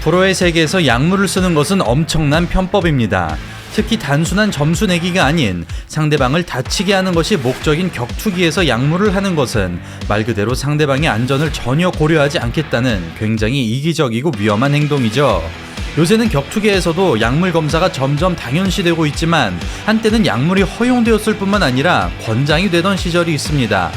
프로의 세계에서 약물을 쓰는 것은 엄청난 편법입니다. 특히 단순한 점수 내기가 아닌 상대방을 다치게 하는 것이 목적인 격투기에서 약물을 하는 것은 말 그대로 상대방의 안전을 전혀 고려하지 않겠다는 굉장히 이기적이고 위험한 행동이죠. 요새는 격투기에서도 약물 검사가 점점 당연시되고 있지만 한때는 약물이 허용되었을 뿐만 아니라 권장이 되던 시절이 있습니다.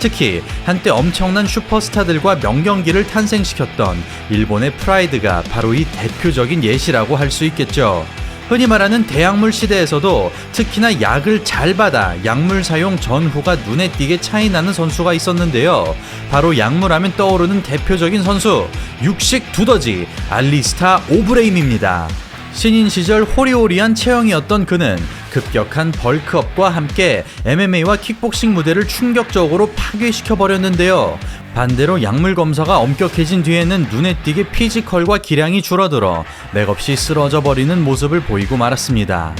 특히 한때 엄청난 슈퍼스타들과 명경기를 탄생시켰던 일본의 프라이드가 바로 이 대표적인 예시라고 할 수 있겠죠. 흔히 말하는 대약물 시대에서도 특히나 약을 잘 받아 약물 사용 전후가 눈에 띄게 차이 나는 선수가 있었는데요. 바로 약물 하면 떠오르는 대표적인 선수 육식 두더지 알리스타 오브레임입니다. 신인 시절 호리호리한 체형이었던 그는 급격한 벌크업과 함께 MMA와 킥복싱 무대를 충격적으로 파괴시켜 버렸는데요. 반대로 약물 검사가 엄격해진 뒤에는 눈에 띄게 피지컬과 기량이 줄어들어 맥없이 쓰러져 버리는 모습을 보이고 말았습니다.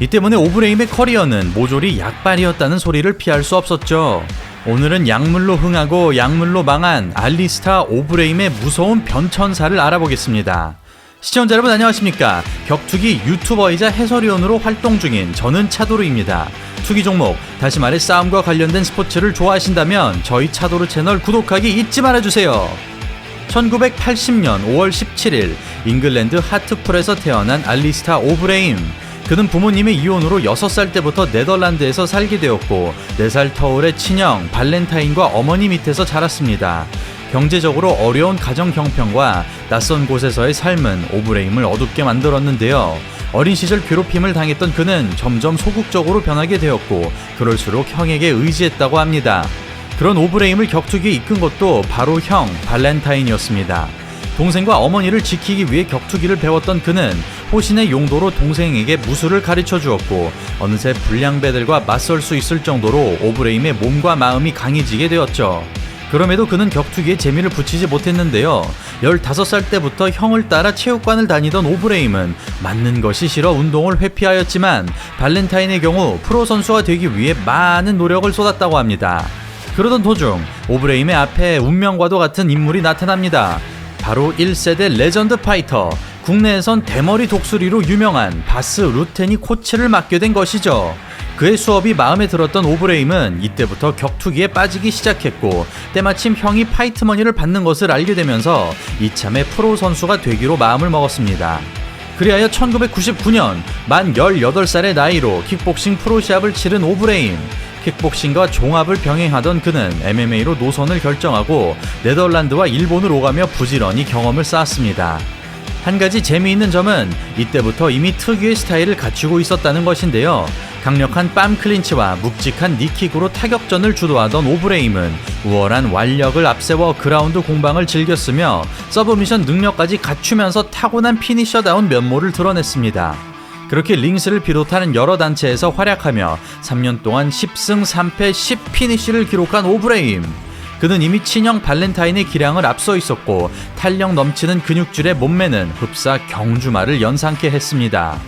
이 때문에 오브레임의 커리어는 모조리 약발이었다는 소리를 피할 수 없었죠. 오늘은 약물로 흥하고 약물로 망한 알리스타 오브레임의 무서운 변천사를 알아보겠습니다. 시청자 여러분 안녕하십니까? 격투기 유튜버이자 해설위원으로 활동 중인 저는 차도르입니다. 투기 종목 다시 말해 싸움과 관련된 스포츠를 좋아하신다면 저희 차도르 채널 구독하기 잊지 말아주세요. 1980년 5월 17일 잉글랜드 하트풀에서 태어난 알리스타 오브레임. 그는 부모님의 이혼으로 6살 때부터 네덜란드에서 살게 되었고 4살 터울의 친형 발렌타인과 어머니 밑에서 자랐습니다. 경제적으로 어려운 가정 형편과 낯선 곳에서의 삶은 오브레임을 어둡게 만들었는데요. 어린 시절 괴롭힘을 당했던 그는 점점 소극적으로 변하게 되었고 그럴수록 형에게 의지했다고 합니다. 그런 오브레임을 격투기에 이끈 것도 바로 형 발렌타인이었습니다. 동생과 어머니를 지키기 위해 격투기를 배웠던 그는 호신의 용도로 동생에게 무술을 가르쳐 주었고 어느새 불량배들과 맞설 수 있을 정도로 오브레임의 몸과 마음이 강해지게 되었죠. 그럼에도 그는 격투기에 재미를 붙이지 못했는데요. 15살 때부터 형을 따라 체육관을 다니던 오브레임은 맞는 것이 싫어 운동을 회피하였지만 발렌타인의 경우 프로 선수가 되기 위해 많은 노력을 쏟았다고 합니다. 그러던 도중 오브레임의 앞에 운명과도 같은 인물이 나타납니다. 바로 1세대 레전드 파이터, 국내에선 대머리 독수리로 유명한 바스 루텐이 코치를 맡게 된 것이죠. 그의 수업이 마음에 들었던 오브레임은 이때부터 격투기에 빠지기 시작했고 때마침 형이 파이트머니를 받는 것을 알게 되면서 이참에 프로 선수가 되기로 마음을 먹었습니다. 그리하여 1999년 만 18살의 나이로 킥복싱 프로시합을 치른 오브레임. 킥복싱과 종합을 병행하던 그는 MMA로 노선을 결정하고 네덜란드와 일본을 오가며 부지런히 경험을 쌓았습니다. 한 가지 재미있는 점은 이때부터 이미 특유의 스타일을 갖추고 있었다는 것인데요. 강력한 빰 클린치와 묵직한 니킥으로 타격전을 주도하던 오브레임은 우월한 완력을 앞세워 그라운드 공방을 즐겼으며 서브미션 능력까지 갖추면서 타고난 피니셔다운 면모를 드러냈습니다. 그렇게 링스를 비롯하는 여러 단체에서 활약하며 3년 동안 10승 3패 10피니쉬를 기록한 오브레임. 그는 이미 친형 발렌타인의 기량을 앞서 있었고 탄력 넘치는 근육줄의 몸매는 흡사 경주마를 연상케 했습니다.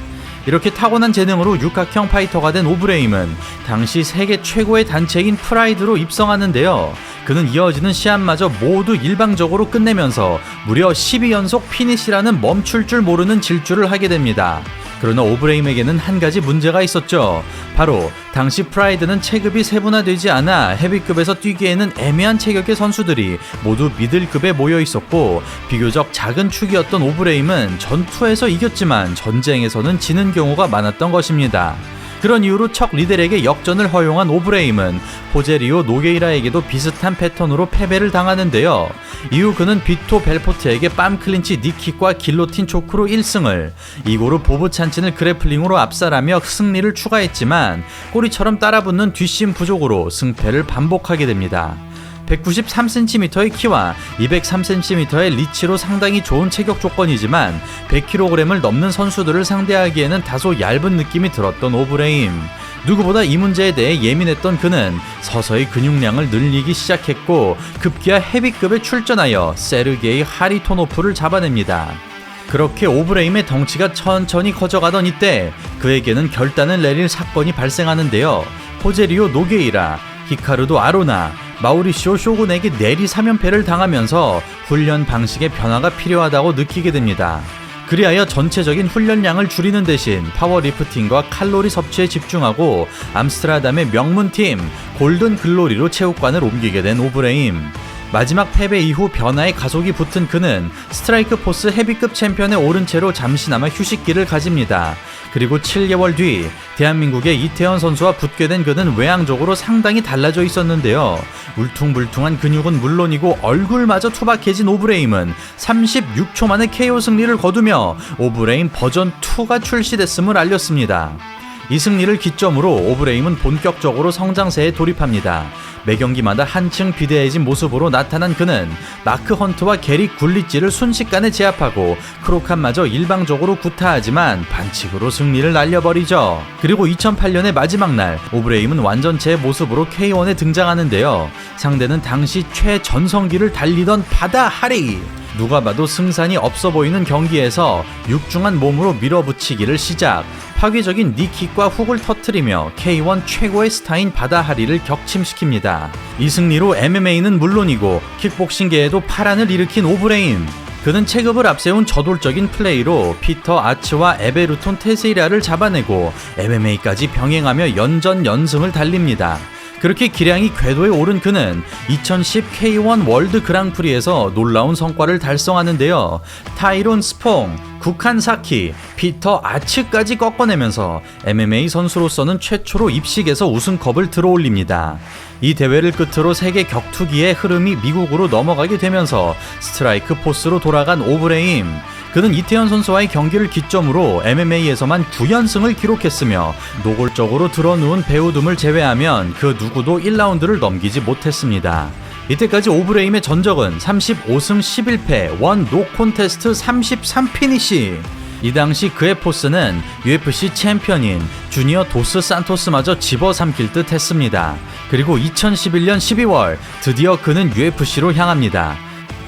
이렇게 타고난 재능으로 육각형 파이터가 된 오브레임은 당시 세계 최고의 단체인 프라이드로 입성하는데요. 그는 이어지는 시합마저 모두 일방적으로 끝내면서 무려 12연속 피니시라는 멈출 줄 모르는 질주를 하게 됩니다. 그러나 오브레임에게는 한 가지 문제가 있었죠. 바로 당시 프라이드는 체급이 세분화되지 않아 헤비급에서 뛰기에는 애매한 체격의 선수들이 모두 미들급에 모여 있었고 비교적 작은 축이었던 오브레임은 전투에서 이겼지만 전쟁에서는 지는 경우가 많았던 것입니다. 그런 이유로 척 리델에게 역전을 허용한 오브레임은 포제리오 노게이라에게도 비슷한 패턴으로 패배를 당하는데요. 이후 그는 비토 벨포트에게 빰 클린치 니킥과 길로틴 초크로 1승을 이고르 보브 찬친을 그래플링으로 압살하며 승리를 추가했지만 꼬리처럼 따라붙는 뒷심 부족으로 승패를 반복하게 됩니다. 193cm의 키와 203cm의 리치로 상당히 좋은 체격 조건이지만 100kg을 넘는 선수들을 상대하기에는 다소 얇은 느낌이 들었던 오브레임. 누구보다 이 문제에 대해 예민했던 그는 서서히 근육량을 늘리기 시작했고 급기야 헤비급에 출전하여 세르게이 하리토노프를 잡아냅니다. 그렇게 오브레임의 덩치가 천천히 커져가던 이때 그에게는 결단을 내릴 사건이 발생하는데요. 포제리오 노게이라, 히카르도 아로나, 마우리시오 쇼군에게 내리 3연패를 당하면서 훈련 방식의 변화가 필요하다고 느끼게 됩니다. 그리하여 전체적인 훈련량을 줄이는 대신 파워리프팅과 칼로리 섭취에 집중하고 암스트라담의 명문팀 골든 글로리로 체육관을 옮기게 된 오브레임. 마지막 패배 이후 변화의 가속이 붙은 그는 스트라이크 포스 헤비급 챔피언에 오른 채로 잠시나마 휴식기를 가집니다. 그리고 7개월 뒤 대한민국의 이태원 선수와 붙게 된 그는 외향적으로 상당히 달라져 있었는데요. 울퉁불퉁한 근육은 물론이고 얼굴마저 투박해진 오브레임은 36초 만에 KO 승리를 거두며 오브레임 버전 2가 출시됐음을 알렸습니다. 이 승리를 기점으로 오브레임은 본격적으로 성장세에 돌입합니다. 매 경기마다 한층 비대해진 모습으로 나타난 그는 마크 헌트와 게리 굴리찌를 순식간에 제압하고 크로칸마저 일방적으로 구타하지만 반칙으로 승리를 날려버리죠. 그리고 2008년의 마지막 날 오브레임은 완전체의 모습으로 K1에 등장하는데요. 상대는 당시 최전성기를 달리던 바다 하리. 누가 봐도 승산이 없어 보이는 경기에서 육중한 몸으로 밀어붙이기를 시작. 파괴적인 니킥과 훅을 터트리며 K1 최고의 스타인 바다하리를 격침시킵니다. 이 승리로 MMA는 물론이고 킥복싱계에도 파란을 일으킨 오브레임. 그는 체급을 앞세운 저돌적인 플레이로 피터 아츠와 에베르톤 테세이라를 잡아내고 MMA까지 병행하며 연전 연승을 달립니다. 그렇게 기량이 궤도에 오른 그는 2010 K1 월드 그랑프리에서 놀라운 성과를 달성하는데요. 타이론 스퐁, 국한 사키, 피터 아츠까지 꺾어내면서 MMA 선수로서는 최초로 입식에서 우승컵을 들어올립니다. 이 대회를 끝으로 세계 격투기의 흐름이 미국으로 넘어가게 되면서 스트라이크 포스로 돌아간 오브레임. 그는 이태현 선수와의 경기를 기점으로 MMA에서만 9연승을 기록했으며 노골적으로 드러누운 배우둠을 제외하면 그 누구도 1라운드를 넘기지 못했습니다. 이때까지 오브레임의 전적은 35승 11패, 원 노 콘테스트 33피니시. 이 당시 그의 포스는 UFC 챔피언인 주니어 도스 산토스마저 집어삼킬 듯 했습니다. 그리고 2011년 12월 드디어 그는 UFC로 향합니다.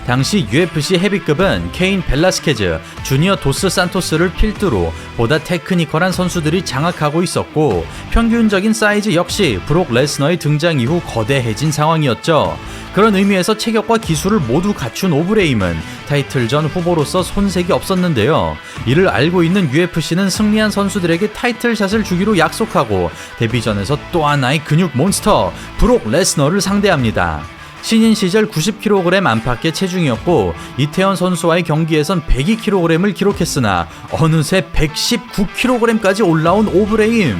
당시 UFC 헤비급은 케인 벨라스케즈, 주니어 도스 산토스를 필두로 보다 테크니컬한 선수들이 장악하고 있었고 평균적인 사이즈 역시 브록 레스너의 등장 이후 거대해진 상황이었죠. 그런 의미에서 체격과 기술을 모두 갖춘 오브레임은 타이틀전 후보로서 손색이 없었는데요. 이를 알고 있는 UFC는 승리한 선수들에게 타이틀샷을 주기로 약속하고 데뷔전에서 또 하나의 근육 몬스터 브록 레스너를 상대합니다. 신인 시절 90kg 안팎의 체중이었고 이태원 선수와의 경기에선 102kg을 기록했으나 어느새 119kg까지 올라온 오브레임.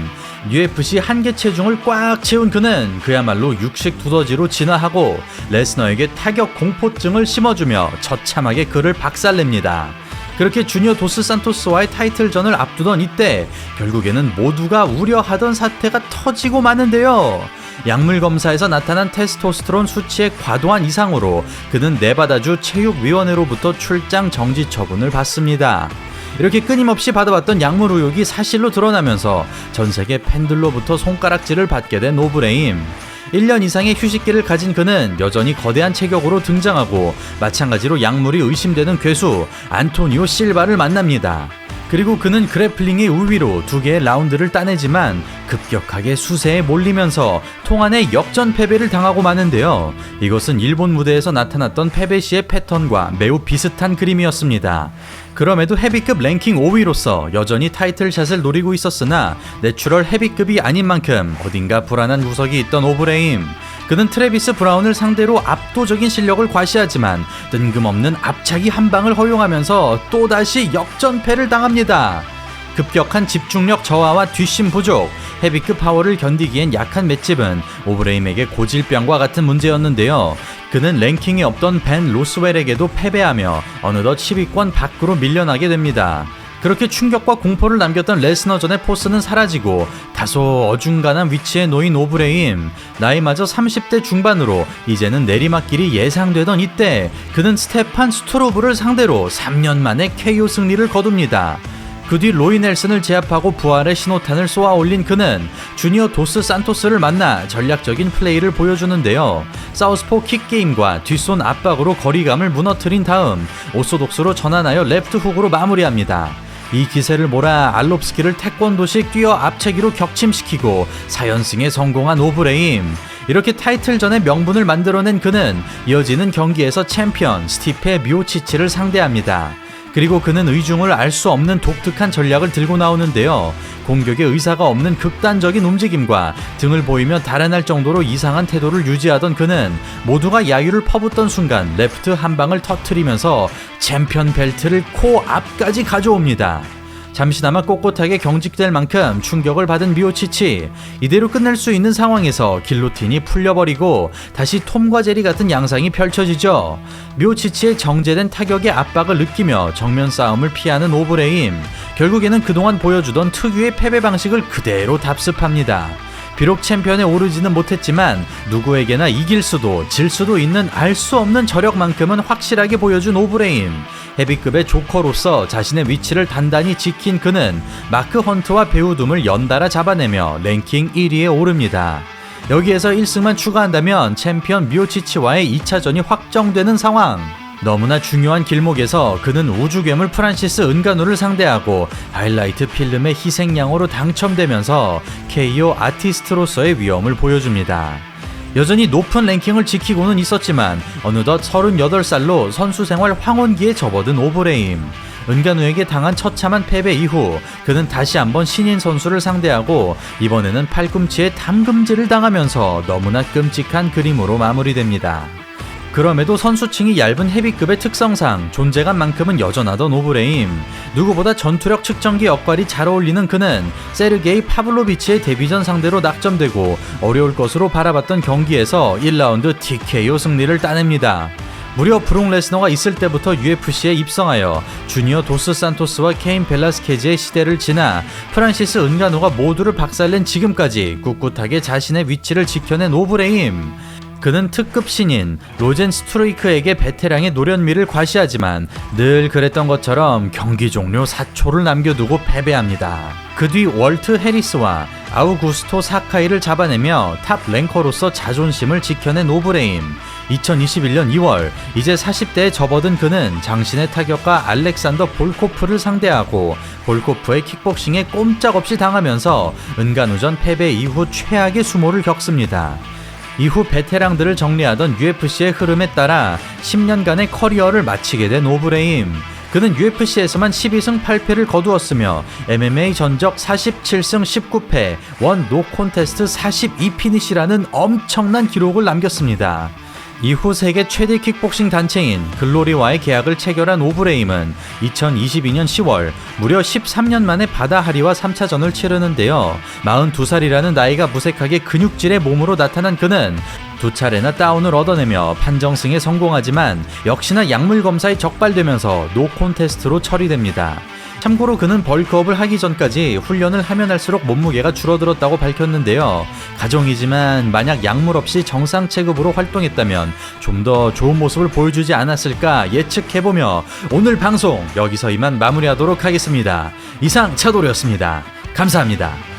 UFC 한계 체중을 꽉 채운 그는 그야말로 육식 두더지로 진화하고 레스너에게 타격 공포증을 심어주며 처참하게 그를 박살냅니다. 그렇게 주니어 도스 산토스와의 타이틀전을 앞두던 이때 결국에는 모두가 우려하던 사태가 터지고 마는데요. 약물 검사에서 나타난 테스토스테론 수치의 과도한 이상으로 그는 네바다주 체육위원회로부터 출장 정지 처분을 받습니다. 이렇게 끊임없이 받아왔던 약물 의혹이 사실로 드러나면서 전 세계 팬들로부터 손가락질을 받게 된 노브레임. 1년 이상의 휴식기를 가진 그는 여전히 거대한 체격으로 등장하고 마찬가지로 약물이 의심되는 괴수 안토니오 실바를 만납니다. 그리고 그는 그래플링의 우위로 두 개의 라운드를 따내지만 급격하게 수세에 몰리면서 통안의 역전 패배를 당하고 마는데요. 이것은 일본 무대에서 나타났던 패배 시의 패턴과 매우 비슷한 그림이었습니다. 그럼에도 헤비급 랭킹 5위로서 여전히 타이틀샷을 노리고 있었으나 내추럴 헤비급이 아닌 만큼 어딘가 불안한 구석이 있던 오브레임. 그는 트레비스 브라운을 상대로 압도적인 실력을 과시하지만 뜬금없는 앞차기 한 방을 허용하면서 또다시 역전패를 당합니다. 급격한 집중력 저하와 뒷심 부족, 헤비급 파워를 견디기엔 약한 맷집은 오브레임에게 고질병과 같은 문제였는데요. 그는 랭킹이 없던 벤 로스웰에게도 패배하며 어느덧 10위권 밖으로 밀려나게 됩니다. 그렇게 충격과 공포를 남겼던 레스너전의 포스는 사라지고 다소 어중간한 위치에 놓인 오브레임 나이마저 30대 중반으로 이제는 내리막길이 예상되던 이때 그는 스테판 스트로브를 상대로 3년 만에 KO 승리를 거둡니다. 그 뒤 로이 넬슨을 제압하고 부활의 신호탄을 쏘아 올린 그는 주니어 도스 산토스를 만나 전략적인 플레이를 보여주는데요. 사우스포 킥게임과 뒷손 압박으로 거리감을 무너뜨린 다음 오소독스로 전환하여 레프트 훅으로 마무리합니다. 이 기세를 몰아 알롭스키를 태권도식 뛰어 앞차기로 격침시키고 4연승에 성공한 오브레임. 이렇게 타이틀전의 명분을 만들어낸 그는 이어지는 경기에서 챔피언 스티페 미오치치를 상대합니다. 그리고 그는 의중을 알 수 없는 독특한 전략을 들고 나오는데요. 공격에 의사가 없는 극단적인 움직임과 등을 보이며 달아날 정도로 이상한 태도를 유지하던 그는 모두가 야유를 퍼붓던 순간 레프트 한 방을 터트리면서 챔피언 벨트를 코 앞까지 가져옵니다. 잠시나마 꼿꼿하게 경직될 만큼 충격을 받은 미오치치. 이대로 끝날 수 있는 상황에서 길로틴이 풀려버리고 다시 톰과 제리 같은 양상이 펼쳐지죠. 미오치치의 정제된 타격의 압박을 느끼며 정면 싸움을 피하는 오브레임. 결국에는 그동안 보여주던 특유의 패배 방식을 그대로 답습합니다 비록 챔피언에 오르지는 못했지만 누구에게나 이길 수도 질 수도 있는 알 수 없는 저력만큼은 확실하게 보여준 오브레임. 헤비급의 조커로서 자신의 위치를 단단히 지킨 그는 마크 헌트와 배우둠을 연달아 잡아내며 랭킹 1위에 오릅니다. 여기에서 1승만 추가한다면 챔피언 미오치치와의 2차전이 확정되는 상황. 너무나 중요한 길목에서 그는 우주괴물 프란시스 은가누를 상대하고 하이라이트 필름의 희생양으로 당첨되면서 KO 아티스트로서의 위험을 보여줍니다. 여전히 높은 랭킹을 지키고는 있었지만 어느덧 38살로 선수 생활 황혼기에 접어든 오브레임. 은간우에게 당한 처참한 패배 이후 그는 다시 한번 신인 선수를 상대하고 이번에는 팔꿈치에 담금질을 당하면서 너무나 끔찍한 그림으로 마무리됩니다. 그럼에도 선수층이 얇은 헤비급의 특성상 존재감만큼은 여전하던 오브레임. 누구보다 전투력 측정기 역할이 잘 어울리는 그는 세르게이 파블로비치의 데뷔전 상대로 낙점되고 어려울 것으로 바라봤던 경기에서 1라운드 TKO 승리를 따냅니다. 무려 브록 레스너가 있을 때부터 UFC에 입성하여 주니어 도스 산토스와 케인 벨라스케즈의 시대를 지나 프란시스 은가노가 모두를 박살낸 지금까지 꿋꿋하게 자신의 위치를 지켜낸 오브레임. 그는 특급 신인 로젠 스트로이크에게 베테랑의 노련미를 과시하지만 늘 그랬던 것처럼 경기 종료 4초를 남겨두고 패배합니다. 그 뒤 월트 해리스와 아우구스토 사카이를 잡아내며 탑 랭커로서 자존심을 지켜낸 오브레임. 2021년 2월 이제 40대에 접어든 그는 장신의 타격과 알렉산더 볼코프를 상대하고 볼코프의 킥복싱에 꼼짝없이 당하면서 은간우전 패배 이후 최악의 수모를 겪습니다. 이후 베테랑들을 정리하던 UFC의 흐름에 따라 10년간의 커리어를 마치게 된 오브레임. 그는 UFC에서만 12승 8패를 거두었으며 MMA 전적 47승 19패, 원 노 콘테스트 42피니시라는 엄청난 기록을 남겼습니다. 이후 세계 최대 킥복싱 단체인 글로리와의 계약을 체결한 오브레임은 2022년 10월 무려 13년 만에 바다하리와 3차전을 치르는데요. 42살이라는 나이가 무색하게 근육질의 몸으로 나타난 그는 두 차례나 다운을 얻어내며 판정승에 성공하지만 역시나 약물 검사에 적발되면서 노 콘테스트로 처리됩니다. 참고로 그는 벌크업을 하기 전까지 훈련을 하면 할수록 몸무게가 줄어들었다고 밝혔는데요. 가정이지만 만약 약물 없이 정상 체급으로 활동했다면 좀 더 좋은 모습을 보여주지 않았을까 예측해보며 오늘 방송 여기서 이만 마무리하도록 하겠습니다. 이상 차도리였습니다. 감사합니다.